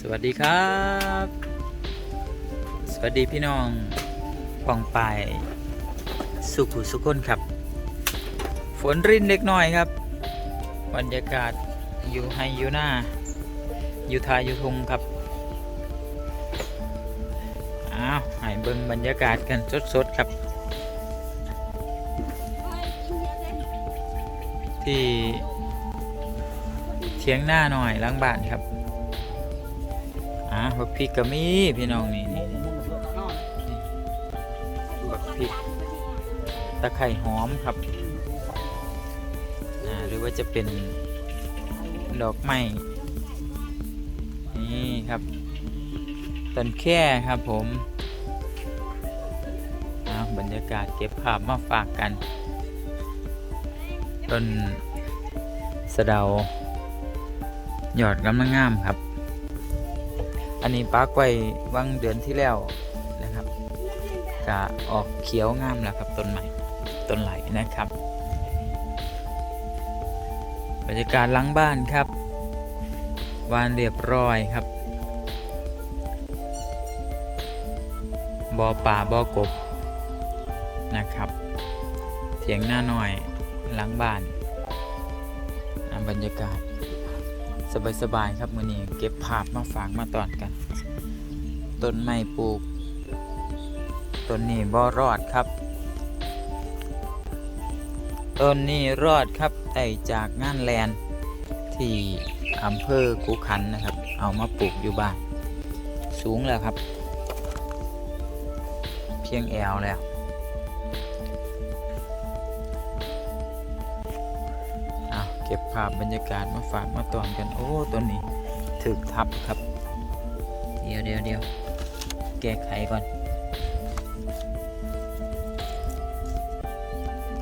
สวัสดีครับ สวัสดีพี่น้องปองปายสุขุสุขคนครับ ฝนรินเล็กน้อยครับ บรรยากาศอยู่ไฮอยู่หน้าอยู่ทายอยู่ทงครับอ้าวให้เบิ่งบรรยากาศกันสดๆครับ ที่เทียงหน้าหน่อยล้างบ้านครับ บักพริกก็มีพี่น้องนี่นี่นี่บักพริกตะไคร่หอมครับอ่าหรือว่าจะเป็นดอกไม้นี่ครับต้นแค่ครับผมอ่าบรรยากาศเก็บภาพมาฝากกันต้นสะเดาหยอดกำลังงามครับ อันนี้ปักไว้วังเดือนที่แล้วนะครับกะออกเขียวงามแล้วครับต้นใหม่ต้นไหลนะครับบรรยากาศหลังบ้านครับวานเรียบร้อยครับบอป่าบอกบนะครับเถียงหน้าหน่อยหลังบ้านบรรยากาศ สบายๆครับมือนี้เก็บภาพมาฝากมาตอนกัน ต้นไม้ปลูก ต้นนี้บ่รอดครับ ต้นนี้รอดครับแต่จากงานแลนที่อำเภอกุขันนะครับ เอามาปลูกอยู่บ้าน สูงแล้วครับ เพียงแอวแล้ว เก็บภาพบรรยากาศมาฝากมาตอนกัน โอ้ตัวนี้ถึกทับครับ เดี๋ยวเดี๋ยวเดี๋ยวแก้ไขก่อน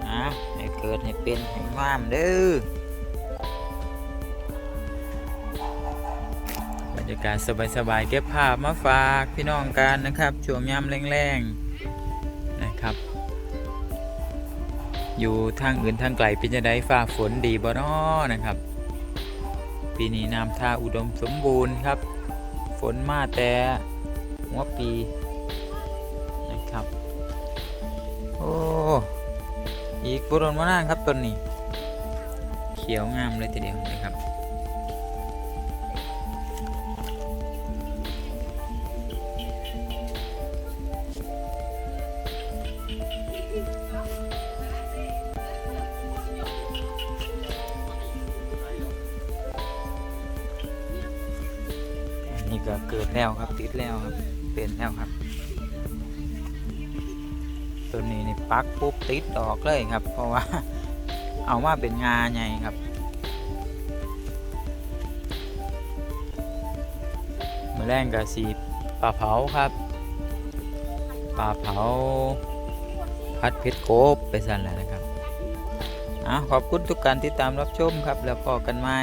อะให้เกิดให้เป็นให้งามเด้อบรรยากาศสบายๆเก็บภาพมาฝากพี่น้องกันนะครับช่วงยามแรงๆ อยู่ทางอื่นทางไกลเป็นจะได้ฟ้าฝนดีบ่น้อนะครับ ปีนี้น้ำท่าอุดมสมบูรณ์ครับ ฝนมาแต่หัวปีนะครับ โอ้อีกบุรุษมานานครับต้นนี้ เขียวงามเลยทีเดียวนะครับ นนี้ก็เกิดแล้วครับติดแล้วครับเป็นแล้วครับ ตัวนี้นี่ปักปุ๊บติดดอกเลยครับ เพราะว่าเอามาเป็นงาใหญ่ครับมือแรงกับสีปลาเผาครับปลาเผาพัดเพชรโกบไปสั่นแล้วนะครับอะขอบคุณทุกการติดตามรับชมครับ แล้วพอกันไหม่